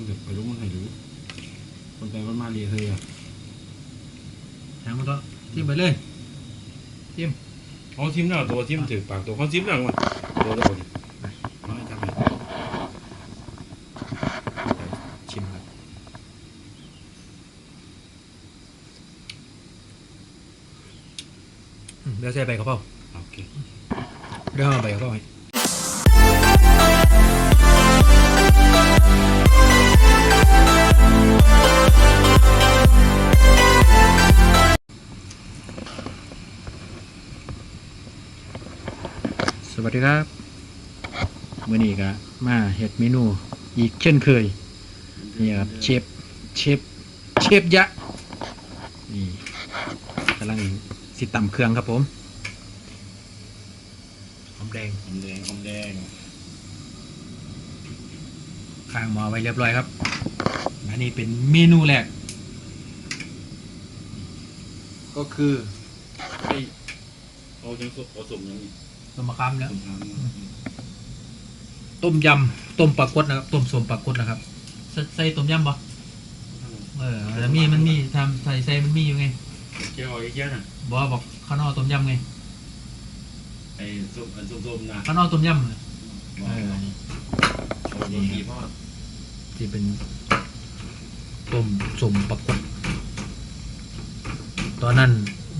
ต้องเก็บไปรู้มันให้รู้คนไปมันมาเรียเคยอะหางมันก็จิ้มไปเลยจิ้มเขาทิมแล้วตัวทิมถือปากตัวเขาทิมแล้วมันตัวตัวนี้ วัสดีครับมื่อนี้ก็มาเห็ดเมนูอีกเช่นเคยนี่ครับเชฟเชฟเชฟยะนี่กำลังสิตำเครื่องครับผมหอมแดงหอมแดงหอมแดงข้างหมอไว้เรียบร้อยครับอันนี้เป็นเมนูแรก ก็คือไอ้เอาจังสุเอาสมยัง นี่ต้มมะขามแล้วสมทางต้มยำต้มปลากดนะครับ ต้มสมปลากดนะครับ ใส่ใส่ต้มยำปะเออแล้วมีมันมีทำใส่ใส่มันมีอยู่ไงเจ้าไอ้เจ้าน่ะบอกบอกข้างนอกต้มยำไงไอ้ส้มอันส้มๆนะข้างนอกต้มยำเออนี่โอ้ดีพ่อที่เป็นต้มสมปรากฏตอนนั้น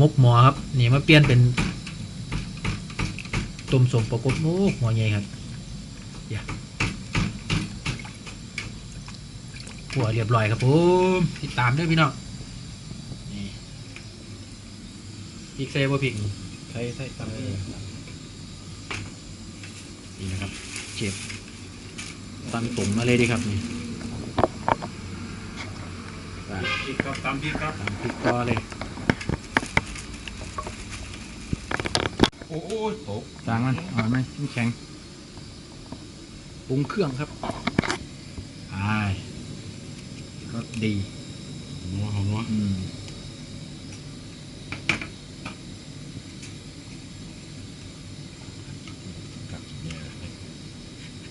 มกหมอครับ นี่มาเปลี่ยนเป็น ต้มสมปรากฏโอ้หัวใหญ่ครับอย่าหัวเรียบร้อยครับผมติดตามด้วยพี่น้องนี่พริกเซ่บ่พริกใช่ใช่ตามนี้นี่นะครับเจ็บตั้งตรงมาเลยดีครับนี่พริกครับตามพริกครับตามพริกต่อเลย อ้ยตกจางมันอ่อนไหมมันแข็งปรุงเครื่องครับอายรสดีนัวหัวอืม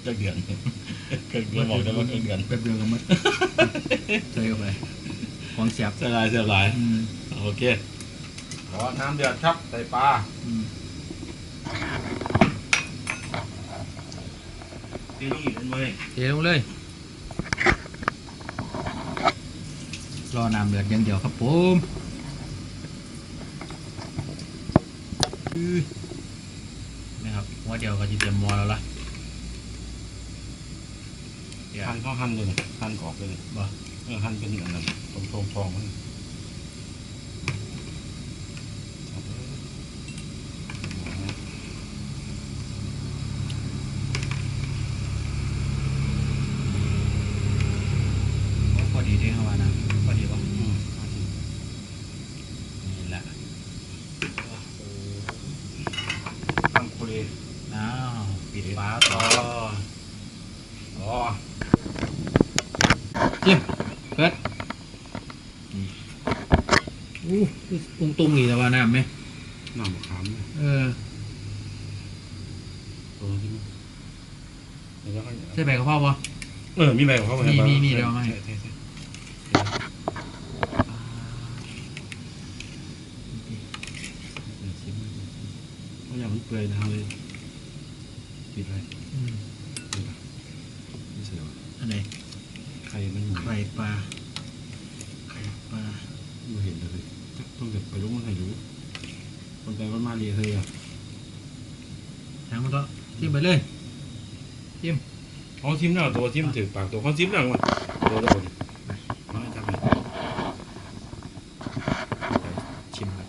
จะเดือนเคยเดือนบอกได้ว่าเคยเดือนแป๊บเดียวก็หมดใส่เข้าไปของเสียบเสียลายเสียลายโอเคขอน้ำเดือดครับใส่ปลา อืม ตีลูกหยิบมัน เลยเทลงเลย รอน้ำเดือดอย่างเดียวครับผมอื้อนะครับหัวเดียวก็จะเตรียมหมอแล้วล่ะเดี๋ยวหั่นเขาหั่นเลยหั่นกรอบเลยบ่เออหั่นเป็นอันนั้นตรงทองทองมันพอดีที่เข้ามานะพอดีป่ะ อืม นี่แหละ หั่นคุเร อ้าวปิดฟ้าต่อ อ๋อ จิ้มเปิดนี่อู้ปรุงตุงอีกแต่ว่าน้ำไหม น้ำมะขามเนี่ย เออ ตัวที่มันเดี๋ยวเราใช่ใบกะเพราป่ะเออ มีใบของเขาไหมีมีมีเดี๋ยวเอามาให้ ใช่ใช่ใช่เพราะอย่างมันเปื่อยนะเลยปิดไว้อืมไม่เสียว อันไหน ใครมันหมุน ไข่ปลาไข่ปลา ไม่เห็นเลยต้องเก็บไปรู้มันให้รู้คนไปมันมาเรียเคยอะ หางมันก็จิ้มไป เลยจิ้มเอาทิมหน้าตัวทิมถือปากตัวเขาทิมแล้วมันตัวตัวนี้น้อยจังเลยชิมครับ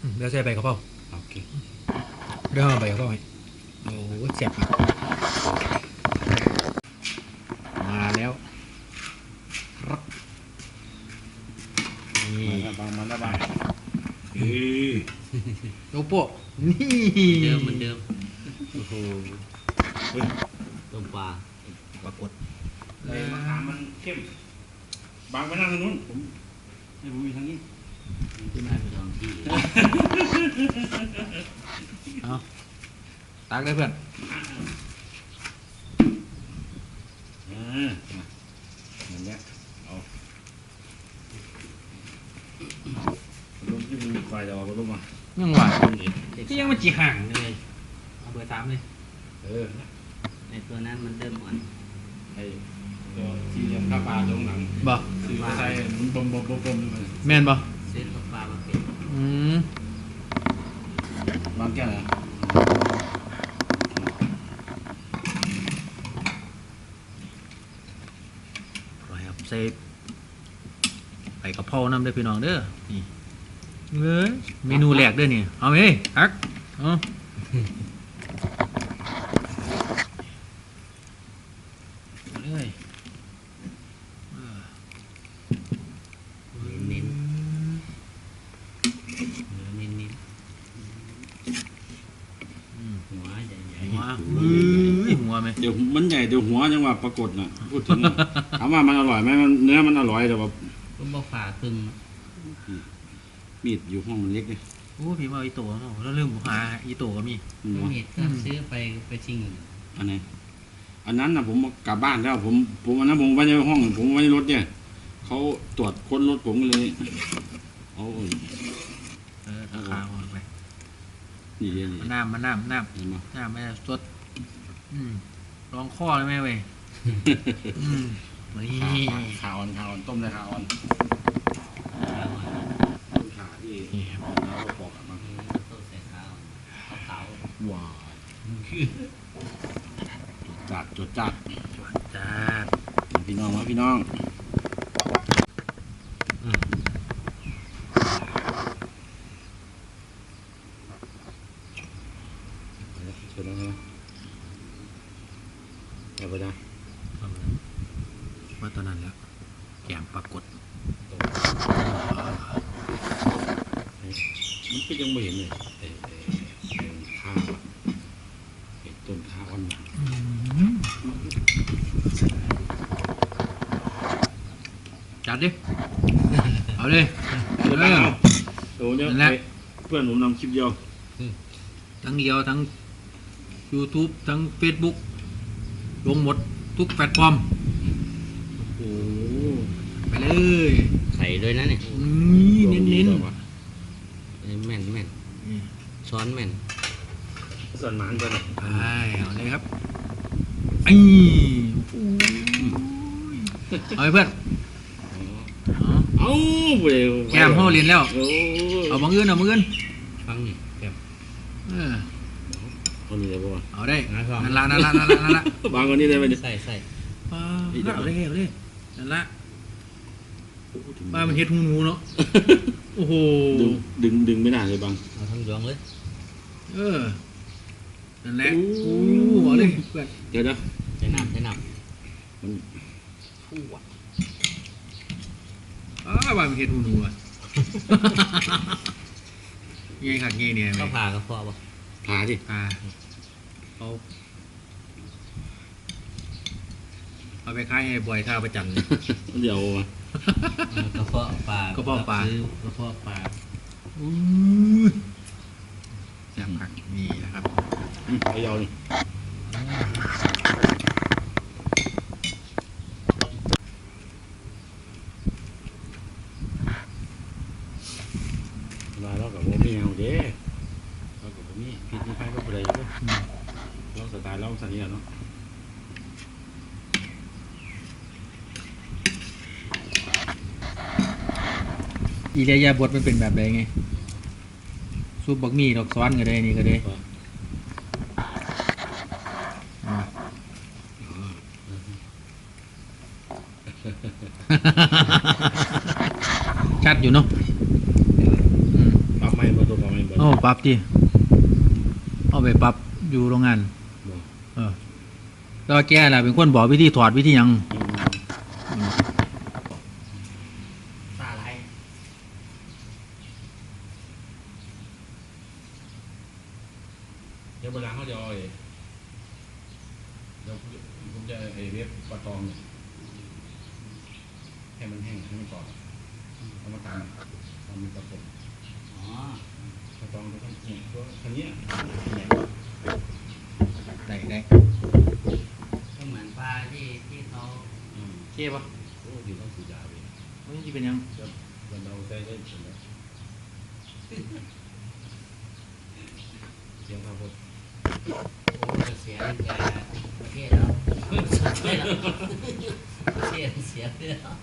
อืมเดี๋ยวใส่ไปกระเพรา โอเค เดี๋ยวเอาใบกะเพราให้โอ้โหแซ่บมากมาแล้วครับนี่ มาบางมันละบางเฮ้ย โลโป้นี่ เดิมเหมือนเดิม โอ้โห ต้มปลา ปรากฏ เลยมะขามมันเข้ม บางไปนั่งทางนู้นผมให้ผมมีทางนี้ที่มาลองที่เอาตักได้เพื่อนอ่าอย่างเงี้ยเอาลงที่มีไฟจะเอาลงมายังหวานเห็นที่ยังมาจีห่างเลยเอาเบอร์สามเลยเออในตัวนั้นมันเริ่มอ่อนไอ้ ตัวที่เรียนข้าปลาตรงหลังบ่ซื้อมาใส่มันบ่มบ่มบ่มบ่มด้วยแม่นบ่ซื้อกับปลามาเป็นอืมบางแก้วนะไปครับใส่ไปกระเพราน้ำได้อพี่น้องเด้อนี่เอ้ยเมนูแรกเด้อนี่เอาไหมฮักเอาเอาเลยเออ เน้นเนื้อเน้นเน้น อืม หัวใหญ่ใหญ่ หัวเอ้ยหัวไหม เดี๋ยวมันใหญ่เดี๋ยวหัวจังหวะ ปรากฏน่ะพูดถึงน่ะ ถามว่ามันอร่อยไหมมันเนื้อมันอร่อยแต่ว่าก็บ่ฝ่าครึ่งมีดอยู่ห้องมันเล็กเนี่ยโอ้พี่มาอีโต้เนาะแล้วเริ่มหาอีโต้ก็มีอืมก็เห็ดก็ซื้อไปไปชิงอันไหนอันนั้นน่ะผมกลับบ้านแล้ว ผม ผมอันนั้นผมไว้ในห้อง ผมไว้ในรถเนี่ยเขาตรวจค้นรถผมก็เลยเอาเออเอาขาออกไปนี่เรียนนี่มันน้ำมันน้ำน้ำเห็นไหมน้ำไม่ได้สดอืมลองข้อเลยไหมเว้ยอืม นี่ขาอ่อนขาอ่อนต้มได้ขาอ่อนต้มขาที่นี่ครับเราปอกอะมาต้มใส่ข้าวขาวว้าวจัดจดจัดจ้าพี่น้องวะพี่น้องเสร็จแล้วนะเอาไปนะ ว่าตอนนั้นแล้วแกงปรากฏ มันก็ยังไม่เห็นเลยไอ้ไอ้ไอ้ข้าวอะไอ้ต้นข้าวอ่อนน่ะ จัดดิ เอาเลยเดี๋ยวไปเอาโอ้เนี่ยนั่นแหละไอ้เพื่อนผมนำคลิปเดียวทั้งเดียวทั้ง YouTube ทั้ง Facebook ลงหมดทุกแพลตฟอร์ม โอ้ไปเลยไข่ด้วยนะเนี่ยนี่เน้นเน้นแม่นแม่นช้อนแม่นส่วนหมานกันไปเอาเลยครับ ไอ้เอาไปเพื่อนเอาเอ้าเว้ยแก้มเขาเรียนแล้ว โอ้เอาบังเอิญเอาบังเอิญฟังนี่แบบเออคนนี้ได้ปะวะเอาได้นะฟังนั่นละนั่นละนั่นละนั่นละบางคนนี้ได้ไหมเนี่ยใส่ใส่ป้าเอาเลยเอาเลยนั่นละป้ามันเฮ็ดหูหนูเนาะโอ้โหดึงดึงดึงไม่ได้เลยบางเอาทั้งยวงเลย เออ นั่นแหละโอ้โอ้เอาเลยเพื่อนเดี๋ยวเดี๋ยวใช้น้ำใช้น้มันอ้าบ้านมันเฮ็ดหูหนูอะเงี้ยขัดเงี้ยเนี่ยำไหมก็ผ่ากระเพาะบ่ผ่าดิอ่าเอาเอาไปขายให้บ่อยท่าประจันเลยเดี๋ยวเอามาเอากระเพาะปลากระเพาะปลาซื้อกระเพาะปลาอู้ยแซ่บผักนี่นะครับ อืมเอายาวนี่มาแล้วกับโมมี่เอาเด้แล้วกับโมมี่พิษนี่ใครก็บ่ได้เด้อเราสไตล์เราสันนี้เนาะอีเลียาบทมันเป็นแบบใดไงซุปบักหมี่ดอกซ้อนก็ได้นี่ก็ได้ ชัดอยู่เนาะอืมปรับไม่บ่ตัวปรับไม่บ่เอาปรับดิเอาไปปรับอยู่โรงงานบ่เออแล้วแกล่ะเป็นคนบอกวิธีถอดวิธีหยังปลาไหลเดี๋ยวเวลาเขาจะเอาไอ้เดี๋ยวผมจะไอ้เว็บปลาตองเนี่ย ให้มันแห้งให้มันก่อบเอามาตำทำเป็นตะกบอ๋อตะกองก็ต้องเนี่ยตัวคนนี้ได้ได้ก็เหมือนปลาที่ที่เขาเชี่ยปะโอ้ดีต้องสูดยาไปไม่ใช่เป็นยังครับมันเอาใจได้ผลแล้ว เสียเสียแล้ว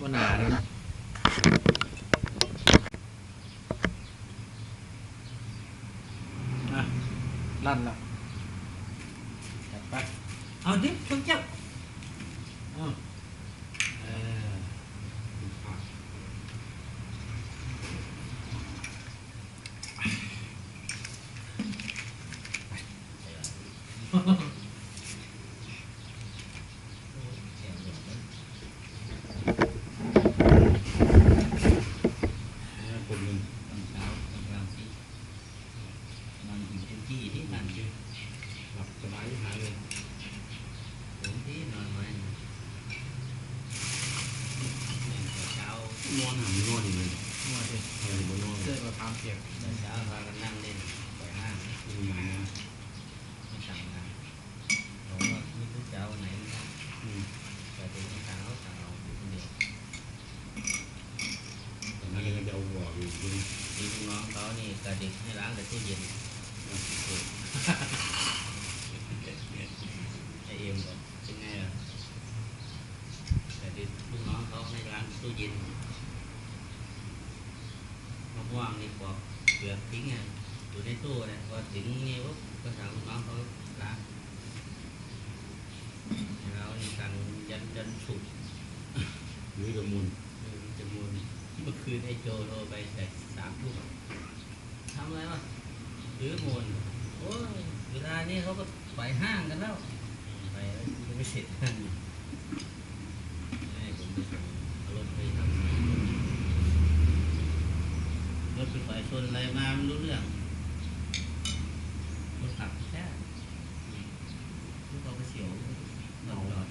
บ่หนาเลยนะอะลั่นแล้วจัดไป เอาดิต้องจับ อ้าวเออ เสียงหมดเลย คนหนึ่ง ตอนเช้ากำลังสินอนอยู่เต็มที่ที่นั่นอยู่ หลับสบายหายเลย ผมที่นอนไว้เช้าน อนหามนอนอยู่เลย นวดสิ เออบนนอน เสื้อกับพามเปียก เช้าพากันนั่งเล่นไปห้าง มีงานนะ ไม่สั่งงานผมว่าไม่รู้จะเอาไหนไม่ได้ อืม แต่เป็นทางเขาสั่งเอาอยู่คนเดียว ตอนนั้นก็จะเอาหัวอยู่ที่นี่ มีลูกน้องเขานี่กระดิกให้ล้างแต่ตู้เย็นไอเอ็มบอกเป็นไงล่ะกระดิกลูกน้องเขาให้ล้างตู้ เย็นมะม่วงนี่ปอกเปลือกทิ้งอะอยู่ในตู้เลยพอถึงนี่ปุ๊บก็สั่งลูกน้องเขาล้างเรานี่สั่งยันยันฉุกหรือกระมุนเออจมูกเมื่อคืนไอ้โจโทรไปแต่สามทุ่มทำอะไรวะซื้อมูลโอ้ยเวลานี้เขาก็ไปห้างกันแล้วไปแล้วยังไม่เสร็จห้างอยู่ให้ผมไปส่งเอารถไปทำ รถไปฝ่ายชนอะไรมาไม่รู้เรื่องรถขับแค่ลูกเขาไปเสียวหลอดหลอ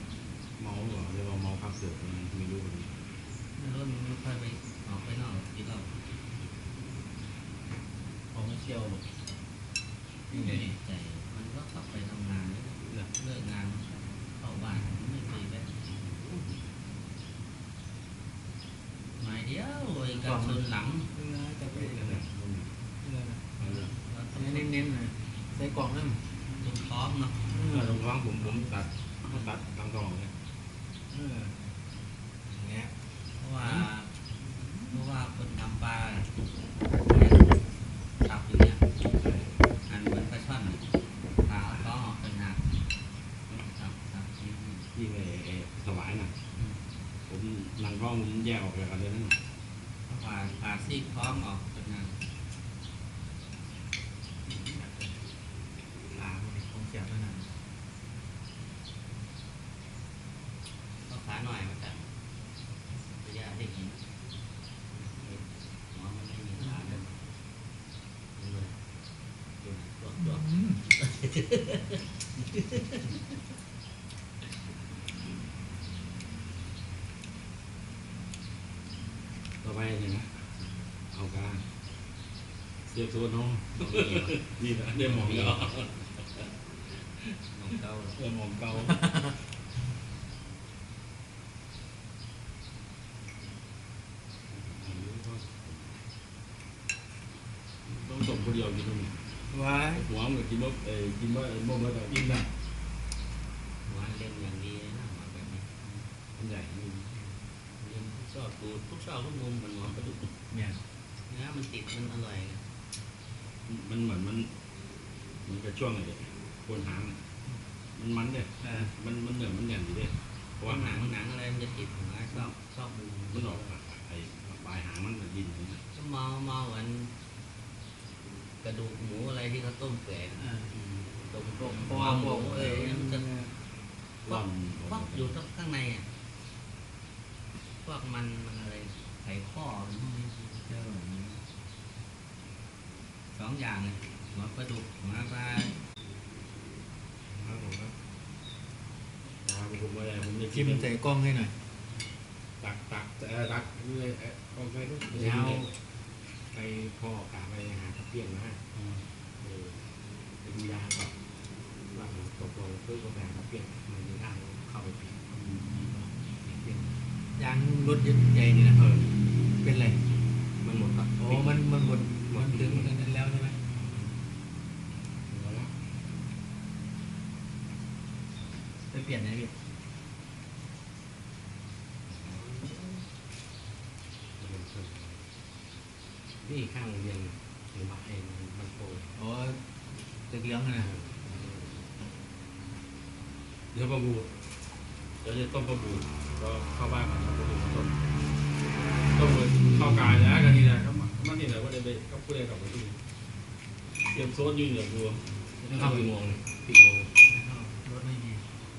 เมาเหรอเรียกว่าเมาพักเสือกไม่รู้คนนี้รถมันไม่ค่อยไปออกไปนอกกินเหล้าขอไม่เชี่ยวอกไม่แน่ใจมันก็ขับไปทำงานเลิกเลิกงานเข้าบ้านไม่เคยแวะหมายเดียวไอ้การชนหลัง จะไปนั่นๆเลยเน้นๆนะใส่กล่องนั่นตรงท้องเนาะเอเอออรงท้องผมผมตัดเขาตัดทางทองเนี่ยเอออย่างเงี้ยเพราะว่าเพราะว่าคนทำปลาขับอยู่เนี่ยหันเหมือนปลาช่อนขาเอาท้องออกเป็นหักครับครับ ที่ไอ้ไอ้ถวายน่ะ ผมหลังท้องผมแยกออกจากกันเลยนั่น ผ่าผ่าซี่ท้องออกเป็นหัก ลาของเสียบนั่นน่ะ ก็ขาหน่อยมาจับระยะได้ยินหัวมันไม่มีขาเลยดูเลยดูนะตัวตัว อืม ต่อไปเนี่ยนะ เอาการเสียบโซนน้องตัวเมียวนี่นะได้หมองแล้วน้องเก้าหรอกเออหมองเก่าต้องส่งคนเดียวกินตรงนี้ วายหวมันกินบ่เออกินบ่เอมันก็กินได้หัวเล่นอย่างดีเลยนะหัวแบบนี้มันใหญ่นี่เล่นทุกซอกตูดทุกซอกทุกมุมมันหัวกระดูกเนี่ยเนื้อมันติดมันอร่อยมันเหมือนมันมันก็ช่วงไอ้โคนหางมันมันเด้เออมันมันเหนื่อยมันแน่อนอยู่เด้เพราะว่าว่าหานังหนังอะไรมันจะติดหัวชอบชอบมุมมันออกไอ้ปลายหางมันจะดินอย่างนี้ก็เมาเมาเหมือน กระดูกหมูอะไรที่เขาต้มเปื่อยนะต้มต้มพอหัวหมูอกเอเอมันจะร่อนฟักอยู่ข้างในอะพวกมันมันอะไรไขข้อมันพวกนี้เจอแบบนี้สองอย่างเลยหัวปลาดุกหัวปลาครับผมครับนะครับผมไม่ได้ผมจะจิ้มใส่กล้องให้หน่อยตักตักเออตักเลยเออเอาไปลูกยาว ไปพ่อกาไปหาตะเพียนมาให้อืมเออไปดูยาก่อนว่าตกลงเพื่อก็แบ่งตะเพียนมันมีทางเข้าไปผิดยางรถใหญ่นี่นะเออเป็นไรมันหมดครับโอ้มันมันหมดมันถึงนั้นแล้วใช่ไหมไปเปลี่ยนไหนพี่ นี่ข้างโรงเรียนหมู่บ้านเองมันโตโอ้ตึกเหลี้ยงนะเดี๋ยวประบูเดี๋ยวจะต้มประบูก็เข้าบ้านมาทำประบูต้มต้มเลยเข้ากายแล้วกันนี่แหละก็มันนี่แหละว่าได้ไปก็พูดได้กับผมที่เตรียมโซนอยู่เหนือบัวเข้ากี่โมงสี่โมงรถไม่มี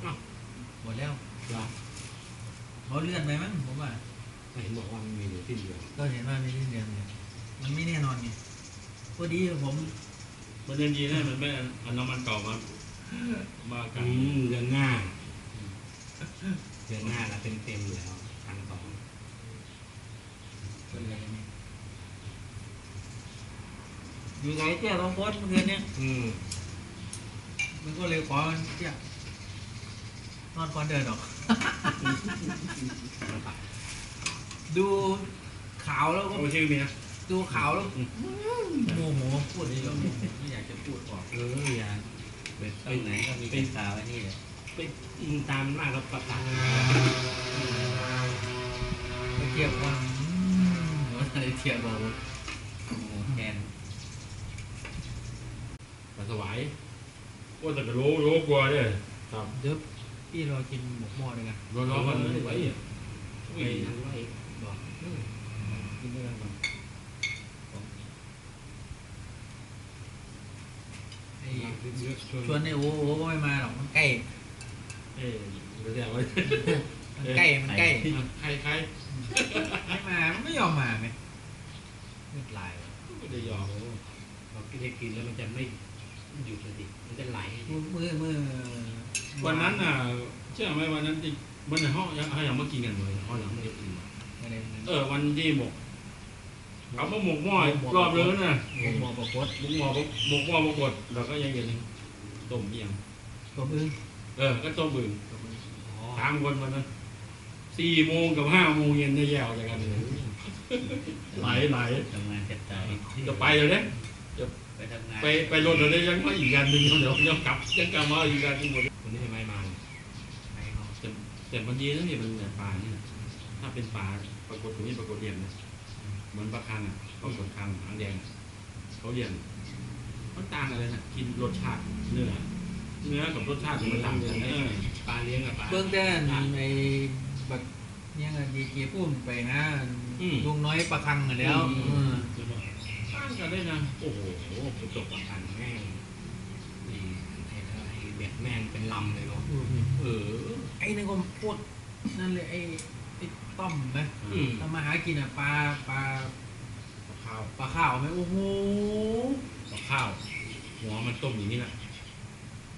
อ้าวหมดแล้วเหรอเขาเลื่อนไปมั้งผมว่าไม่เห็นบอกว่ามันมีอยู่ที่เดียวก็เห็นว่ามีที่เดียวเนี่ย มันไม่แน่นอนไงพอดีผมมันยังดีนะมันไม่เอาน้ำมันเก่ามามากัอืนมเดือนหน้าเดือนหน้าละเต็มเต็มๆแล้วพันสองเป็นอะไรนี่อยู่ไหนเจ้าต้องโพสต์เมื่อคืนเนี่ยอืมมันก็เลยขอมันเจ้านอนก่อนเดินออก ดูข่าวแล้วก็เอาชื่อเมีย ดูข่าวแล้วโมโหพูดเลยก็ไม่อยากจะพูดออกเอออย่าไปตรงไหนก็มีเป็นสาวไอ้นี่เลยไปอิงตามหน้ารับประกันไปเทียบว่าอืมว่าอะไรเทียบบอกว่าโอ้โหแทนปลาสวายว่าแต่ก็รู้รู้กลัวเนี่ยครับเดี๋ยวพี่รอกินหมกหม้อด้วยกันรอรอมันไม่ไหวไปทางไว้บอกกินด้วยกันก่อน ไอ้ชวนไอ้โอ้โอ้ก็ไม่มาหรอกมันใกล้เอ้ยเดี๋ยวเดี๋ยวไว้มันใกล้มันใกล้ใครใครไม่มามันไม่ยอมมาไหมมืดลายไม่ได้ยอมเรากินได้กินแล้วมันจะไม่หยุดเลยดิมันจะไหลมือมือมือวันนั้นน่ะเชื่อไหมวันนั้นที่วันไหนห้องยังเขายังมากินกันเลยห้องยังไม่ได้กินอะไรนั้นเออวันที่หมก เอามาหมกหม้ออีกรอบเลยนะผมบอกบอกโคตรหมกหม้อหมกหม้อปรากฏเราก็ยังเย็นต้มเอียงตัวอึ้งเออ ก็ต้มบึงอ๋อสามคนวันนั้นสี่โมงกับห้าโมงเย็นได้แยกออกจากกันเลยไหลไหลทำงานกระจายจะไปเลยเนี่ยไปทำงานไปไปรถเราได้ยังมาอีกกันหนึ่งเดี๋ยวยังกลับยังกลับมาอีกกันหนึ่งหมดคนนี้ทำไมมาไปเขาแต่แต่มันดีนะเนี่ยมันแบบป่านี่นะถ้าเป็นป่าปรากฏตรงนี้ปรากฏเรียนนะ เหมือนปลาคังอะปรากฏคังหางแดงเขาเรียนมันต่างกันเลยนะกินรสชาติเนื้อเนื้อกับรสชาติมันต่างกันเออปลาเลี้ยงกับปลาเบื้องต้นไอ้บักยังไงดีเจพุ่มไปนะลุงน้อยประคังกันแล้วเออต่างกันได้นะโอ้โหโอ้โหไปจบประกันแม่งนี่ไอ้ไอ้เบ็ดแม่งเป็นลำเลยเนาะเออไอ้นั่นก็โคตรนั่นเลยไอ้ ไอ้ต้อมไหมอืม ทำมาหากินอะปลาปลากับข้าวปลาข้าวไหมโอ้โหกับข้าว หัวมันต้มอย่างนี้แหละ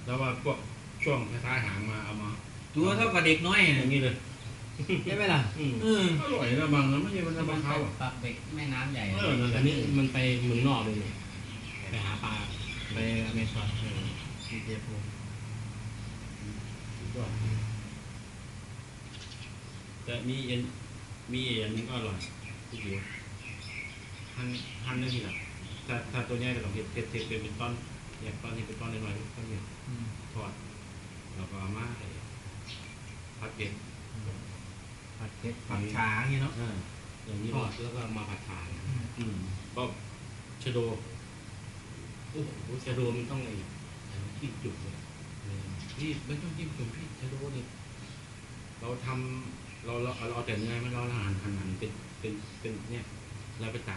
แล้วว่าพวกช่วงท้ายๆหางมาเอามาตัวเท่ากับเด็กน้อยอน่ะย่างนี้เลย ใช่ไหมล่ะอืม เอออร่อยนะบางนะไม่ใช่มันจะมับานงไปข้าวอะปักเบ็กแม่น้ำใหญ่เออนั่นแหอัละนนี้มันไปเมืองนอกเลยนี่ไปหาปลาไปอเมซอนเออดีเจพุ่ม แต่มีเอ็นมีเอ็นนึงก็อร่อยพี่จิ๋วหั่นหั่นได้ทีละถ้าถ้าตัวเนี้ยจะต้องเผ็ดเผ็ดเผ็ดเป็นต้นอย่างต้นนี้เป็นต้นน้อยๆต้นนี้อืมทอดแล้วก็เอามาใส่ผัดเผ็ดผัดเผ็ดผัดฉาอย่างเงี้ยเนาะเอออย่างนี้ททออดดแล้วก็มาผัดฉาเนี่ยอืมก็ชะโดโอ้โหชะโดมันต้องไอ้ที่จุกเลยพี่ไม่ต้องจิ้มจุ่มพี่ชะโดเนี่ยเราทำ เราเราเอาแต่เนื้อมันเราหั่นหั่นหั่นเป็นเป็นเป็นเนี่ยเราไปตาก